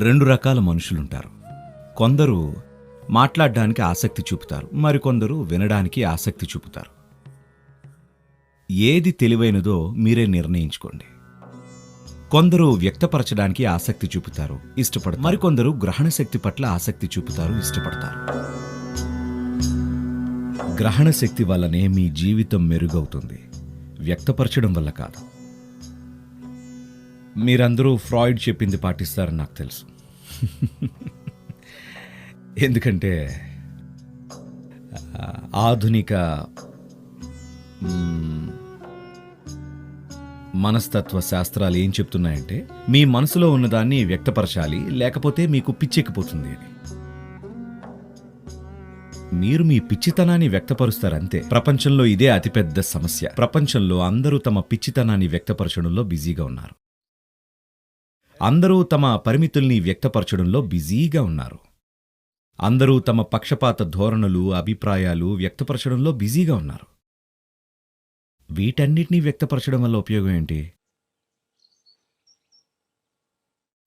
రెండు రకాల మనుషులుంటారు. కొందరు మాట్లాడడానికి ఆసక్తి చూపుతారు మరికొందరు వినడానికి ఆసక్తి చూపుతారు. ఏది తెలివైనదో మీరే నిర్ణయించుకోండి. కొందరు వ్యక్తపరచడానికి ఆసక్తి చూపుతారు ఇష్టపడతారు. మరికొందరు గ్రహణ శక్తి పట్ల ఆసక్తి చూపుతారు ఇష్టపడతారు. గ్రహణ శక్తి వల్లనే మీ జీవితం మెరుగవుతుంది. వ్యక్తపరచడం వల్ల కాదు. మీరందరూ ఫ్రాయిడ్ చెప్పింది పాటిస్తారని నాకు తెలుసు. ఎందుకంటే ఆధునిక మనస్తత్వ శాస్త్రాలు ఏం చెప్తున్నాయంటే మీ మనసులో ఉన్నదాన్ని వ్యక్తపరచాలి లేకపోతే మీకు పిచ్చెక్కిపోతుంది అని మీరు మీ పిచ్చితనాన్ని వ్యక్తపరుస్తారంతే. ప్రపంచంలో ఇదే అతిపెద్ద సమస్య. ప్రపంచంలో అందరూ తమ పిచ్చితనాన్ని వ్యక్తపరచడంలో బిజీగా ఉన్నారు. అందరూ తమ పరిమితుల్ని వ్యక్తపరచడంలో బిజీగా ఉన్నారు. అందరూ తమ పక్షపాత ధోరణులు అభిప్రాయాలు వ్యక్తపరచడంలో బిజీగా ఉన్నారు. వీటన్నిటినీ వ్యక్తపరచడం వల్ల ఉపయోగం ఏంటి?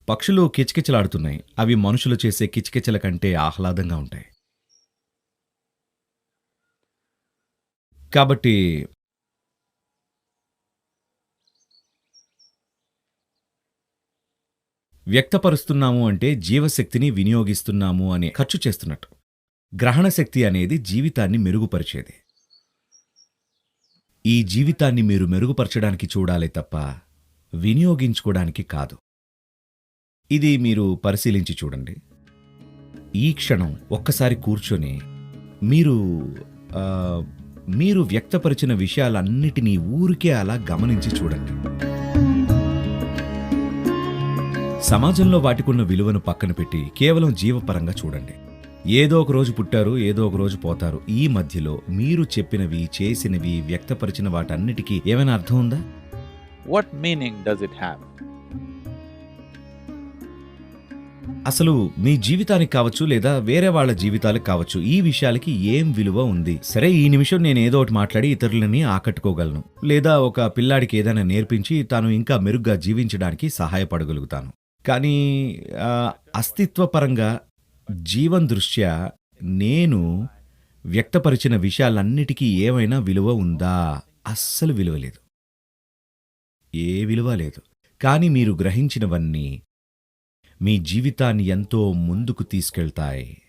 పక్షులు కిచకిచలాడుతున్నాయి. అవి మనుషులు చేసే కిచకిచల కంటే ఆహ్లాదంగా ఉంటాయి. కాబట్టి వ్యక్తపరుస్తున్నాము అంటే జీవశక్తిని వినియోగిస్తున్నాము అనే ఖర్చు చేస్తున్నట్టు. గ్రహణశక్తి అనేది జీవితాన్ని మెరుగుపరిచేది. ఈ జీవితాన్ని మీరు మెరుగుపరచడానికి చూడాలి తప్ప వినియోగించుకోవడానికి కాదు. ఇది మీరు పరిశీలించి చూడండి. ఈ క్షణం ఒక్కసారి కూర్చొని మీరు మీరు వ్యక్తపరిచిన విషయాలన్నిటినీ ఊరికే అలా గమనించి చూడండి. సమాజంలో వాటికున్న విలువను పక్కన పెట్టి కేవలం జీవపరంగా చూడండి. ఏదో ఒక రోజు పుట్టారు ఏదో ఒక రోజు పోతారు. ఈ మధ్యలో మీరు చెప్పినవి చేసినవి వ్యక్తపరిచిన వాటన్నిటికీ ఏమైనా అర్థం ఉందా? What meaning does it have? అసలు మీ జీవితానికి కావచ్చు లేదా వేరే వాళ్ళ జీవితాలకు కావచ్చు ఈ విషయాలకి ఏం విలువ ఉంది? సరే ఈ నిమిషం నేను ఏదో ఒకటి మాట్లాడి ఇతరులని ఆకట్టుకోగలను. లేదా ఒక పిల్లాడికి ఏదైనా నేర్పించి తాను ఇంకా మెరుగ్గా జీవించడానికి సహాయపడగలుగుతాను. కానీ అస్తిత్వపరంగా జీవన్ దృష్ట్యా నేను వ్యక్తపరిచిన విషయాలన్నిటికీ ఏమైనా విలువ ఉందా? అస్సలు విలువ లేదు. ఏ విలువ లేదు. కానీ మీరు గ్రహించినవన్నీ మీ జీవితాన్ని ఎంతో ముందుకు తీసుకెళ్తాయి.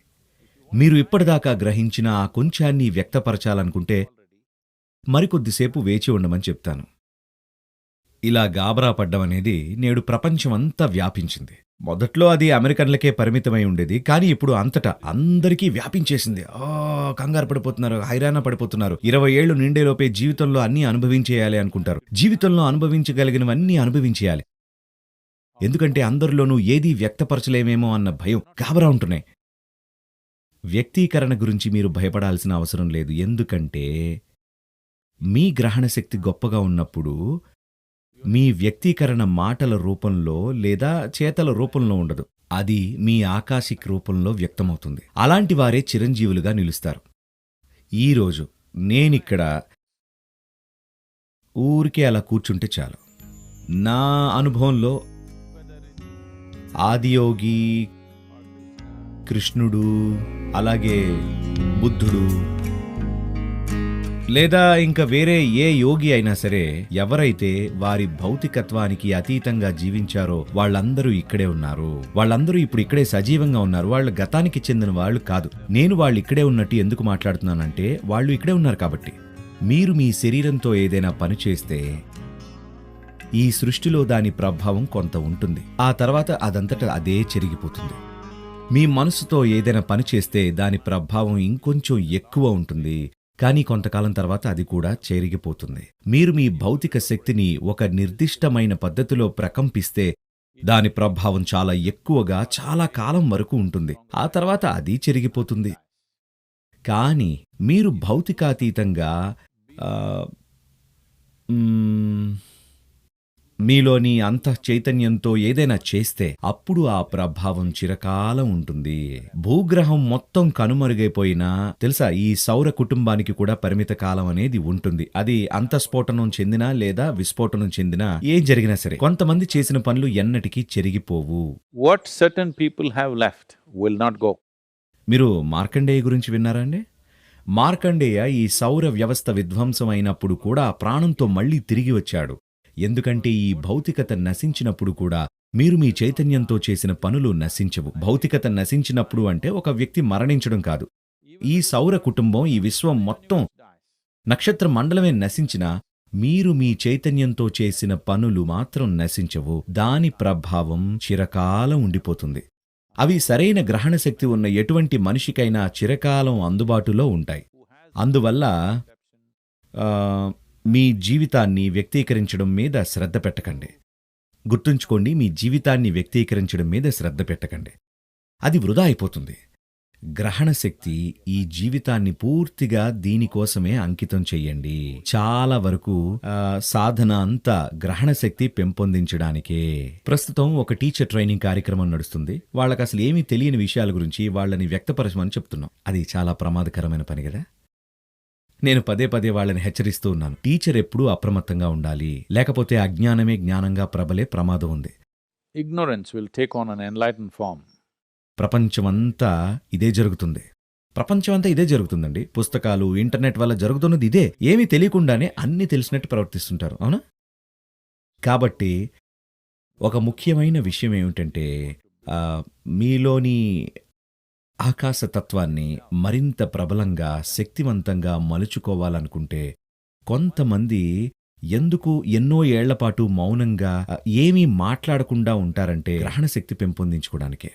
మీరు ఇప్పటిదాకా గ్రహించిన ఆ కొంచాన్ని వ్యక్తపరచాలనుకుంటే మరికొద్దిసేపు వేచి ఉండమని చెప్తాను. ఇలా గాబరా పడ్డం అనేది నేడు ప్రపంచమంతా వ్యాపించింది. మొదట్లో అది అమెరికన్లకే పరిమితమై ఉండేది కానీ ఇప్పుడు అంతటా అందరికీ వ్యాపించేసింది. ఆ కంగారు పడిపోతున్నారు హైరాణ పడిపోతున్నారు. ఇరవై ఏళ్ళు నిండేలోపే జీవితంలో అన్నీ అనుభవించేయాలి అనుకుంటారు. జీవితంలో అనుభవించగలిగినవన్నీ అనుభవించేయాలి. ఎందుకంటే అందరిలోనూ ఏదీ వ్యక్తపరచలేమేమో అన్న భయం గాబరా ఉంటున్నాయి. వ్యక్తీకరణ గురించి మీరు భయపడాల్సిన అవసరం లేదు. ఎందుకంటే మీ గ్రహణ శక్తి గొప్పగా ఉన్నప్పుడు మీ వ్యక్తీకరణ మాటల రూపంలో లేదా చేతల రూపంలో ఉండదు. అది మీ ఆకాశిక్ రూపంలో వ్యక్తమవుతుంది. అలాంటి వారే చిరంజీవులుగా నిలుస్తారు. ఈరోజు నేనిక్కడ ఊరికే అలా కూర్చుంటే చాలు. నా అనుభవంలో ఆదియోగి కృష్ణుడు అలాగే బుద్ధుడు లేదా ఇంకా వేరే ఏ యోగి అయినా సరే ఎవరైతే వారి భౌతికత్వానికి అతీతంగా జీవించారో వాళ్ళందరూ ఇక్కడే ఉన్నారు. వాళ్ళందరూ ఇప్పుడు ఇక్కడే సజీవంగా ఉన్నారు. వాళ్ళు గతానికి చెందిన వాళ్ళు కాదు. నేను వాళ్ళు ఇక్కడే ఉన్నట్టు ఎందుకు మాట్లాడుతున్నానంటే వాళ్ళు ఇక్కడే ఉన్నారు కాబట్టి. మీరు మీ శరీరంతో ఏదైనా పని చేస్తే ఈ సృష్టిలో దాని ప్రభావం కొంత ఉంటుంది. ఆ తర్వాత అదంతటా అదే చెరిగిపోతుంది. మీ మనసుతో ఏదైనా పని చేస్తే దాని ప్రభావం ఇంకొంచెం ఎక్కువ ఉంటుంది. కానీ కొంతకాలం తర్వాత అది కూడా చేరిగిపోతుంది. మీరు మీ భౌతిక శక్తిని ఒక నిర్దిష్టమైన పద్ధతిలో ప్రకంపిస్తే దాని ప్రభావం చాలా ఎక్కువగా చాలా కాలం వరకు ఉంటుంది. ఆ తర్వాత అది చెరిగిపోతుంది. కానీ మీరు భౌతికాతీతంగా ఆ, మీలోని అంత చైతన్యంతో ఏదైనా చేస్తే అప్పుడు ఆ ప్రభావం చిరకాలం ఉంటుంది. భూగ్రహం మొత్తం కనుమరుగైపోయినా తెలుసా ఈ సౌర కుటుంబానికి కూడా పరిమిత కాలం అనేది ఉంటుంది. అది అంతఃస్ఫోటనం చెందినా లేదా విస్ఫోటనం చెందినా ఏం జరిగినా సరే కొంతమంది చేసిన పనులు ఎన్నటికీ చెరిగిపోవు. What certain people have left will not go. మీరు మార్కండేయ గురించి విన్నారా అండి? మార్కండేయ ఈ సౌర వ్యవస్థ విధ్వంసం అయినప్పుడు కూడా ప్రాణంతో మళ్ళీ తిరిగి వచ్చాడు. ఎందుకంటే ఈ భౌతికత నశించినప్పుడు కూడా మీరు మీ చైతన్యంతో చేసిన పనులు నశించవు. భౌతికత నశించినప్పుడు అంటే ఒక వ్యక్తి మరణించడం కాదు. ఈ సౌర కుటుంబం ఈ విశ్వం మొత్తం నక్షత్ర మండలమే నశించినా మీరు మీ చైతన్యంతో చేసిన పనులు మాత్రం నశించవు. దాని ప్రభావం చిరకాలం ఉండిపోతుంది. అవి సరైన గ్రహణ శక్తి ఉన్న ఎటువంటి మనిషికైనా చిరకాలం అందుబాటులో ఉంటాయి. అందువల్ల మీ జీవితాన్ని వ్యక్తీకరించడం మీద శ్రద్ధ పెట్టకండి. గుర్తుంచుకోండి మీ జీవితాన్ని వ్యక్తీకరించడం మీద శ్రద్ధ పెట్టకండి. అది వృధా అయిపోతుంది. గ్రహణ శక్తి ఈ జీవితాన్ని పూర్తిగా దీనికోసమే అంకితం చెయ్యండి చాలా వరకు సాధన అంతా గ్రహణ శక్తి పెంపొందించడానికే. ప్రస్తుతం ఒక టీచర్ ట్రైనింగ్ కార్యక్రమం నడుస్తుంది. వాళ్ళకి అసలు ఏమీ తెలియని విషయాల గురించి వాళ్ళని వ్యక్తపరచమని చెప్తున్నాం. అది చాలా ప్రమాదకరమైన పని కదా? నేను పదే పదే వాళ్ళని హెచ్చరిస్తూ ఉన్నాను. టీచర్ ఎప్పుడూ అప్రమత్తంగా ఉండాలి. లేకపోతే అజ్ఞానమే జ్ఞానంగా ప్రబలే ప్రమాదం ఉంది. Ignorance will take on an enlightened form. ప్రపంచమంతా ఇదే జరుగుతుంది. ప్రపంచమంతా ఇదే జరుగుతుందండి. పుస్తకాలు ఇంటర్నెట్ వల్ల జరుగుతున్నది ఇదే. ఏమీ తెలియకుండానే అన్ని తెలిసినట్టు ప్రవర్తిస్తుంటారు. అవునా? కాబట్టి ఒక ముఖ్యమైన విషయం ఏమిటంటే మీలోని ఆకాశతత్వాన్ని మరింత ప్రబలంగా శక్తివంతంగా మలుచుకోవాలనుకుంటే కొంతమంది ఎందుకు ఎన్నో ఏళ్ళపాటు మౌనంగా ఏమీ మాట్లాడకుండా ఉంటారంటే గ్రహణ శక్తి పెంపొందించుకోవడానికే.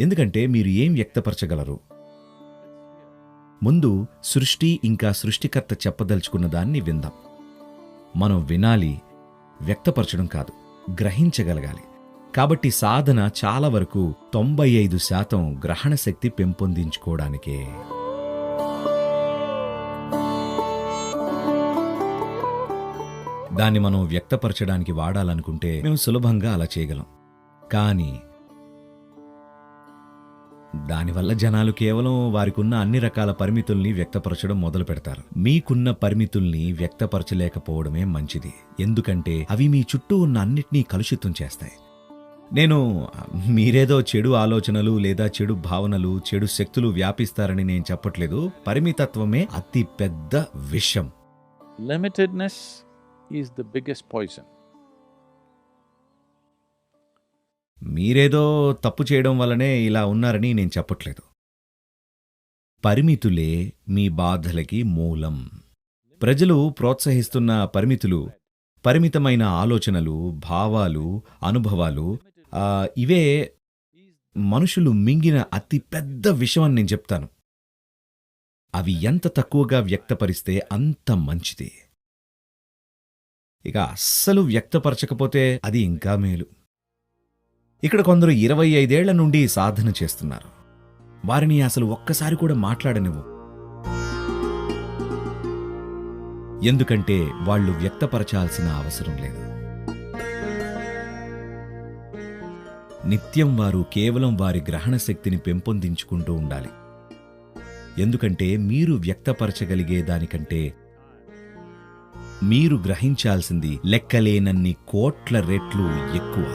ఎందుకంటే మీరు ఏం వ్యక్తపరచగలరు? ముందు సృష్టి ఇంకా సృష్టికర్త చెప్పదలుచుకున్న దాన్ని విందాం. మనం వినాలి వ్యక్తపరచడం కాదు గ్రహించగలగాలి. కాబట్టి సాధన చాలా వరకు తొంభై ఐదు శాతం గ్రహణ శక్తి పెంపొందించుకోవడానికే. దాన్ని మనం వ్యక్తపరచడానికి వాడాలనుకుంటే మేము సులభంగా అలా చేయగలం. కానీ దానివల్ల జనాలు కేవలం వారికున్న అన్ని రకాల పరిమితుల్ని వ్యక్తపరచడం మొదలు పెడతారు. మీకున్న పరిమితుల్ని వ్యక్తపరచలేకపోవడమే మంచిది. ఎందుకంటే అవి మీ చుట్టూ ఉన్న అన్నిటినీ కలుషితం చేస్తాయి. నేను మీరేదో చెడు ఆలోచనలు లేదా చెడు భావనలు చెడు శక్తులు వ్యాపిస్తారని నేను చెప్పట్లేదు. పరిమితత్వమే అతి పెద్ద విషం. Limitedness is the biggest poison. మీరేదో తప్పు చేయడం వల్లనే ఇలా ఉన్నారని నేను చెప్పట్లేదు. పరిమితులే మీ బాధలకి మూలం. ప్రజలు ప్రోత్సహిస్తున్న పరిమితులు పరిమితమైన ఆలోచనలు భావాలు అనుభవాలు ఇవే మనుషులు మింగిన అతి పెద్ద విషయం అని నేను చెప్తాను. అవి ఎంత తక్కువగా వ్యక్తపరిస్తే అంత మంచిది. ఇక అస్సలు వ్యక్తపరచకపోతే అది ఇంకా మేలు. ఇక్కడ కొందరు ఇరవై ఐదేళ్ళ నుండి సాధన చేస్తున్నారు. వారిని అసలు ఒక్కసారి కూడా మాట్లాడనివ్వు. ఎందుకంటే వాళ్ళు వ్యక్తపరచాల్సిన అవసరం లేదు. నిత్యం వారు కేవలం వారి గ్రహణ శక్తిని పెంపొందించుకుంటూ ఉండాలి. ఎందుకంటే మీరు వ్యక్తపరచగలిగే దానికంటే మీరు గ్రహించాల్సింది లెక్కలేనన్ని కోట్ల రెట్లు ఎక్కువ.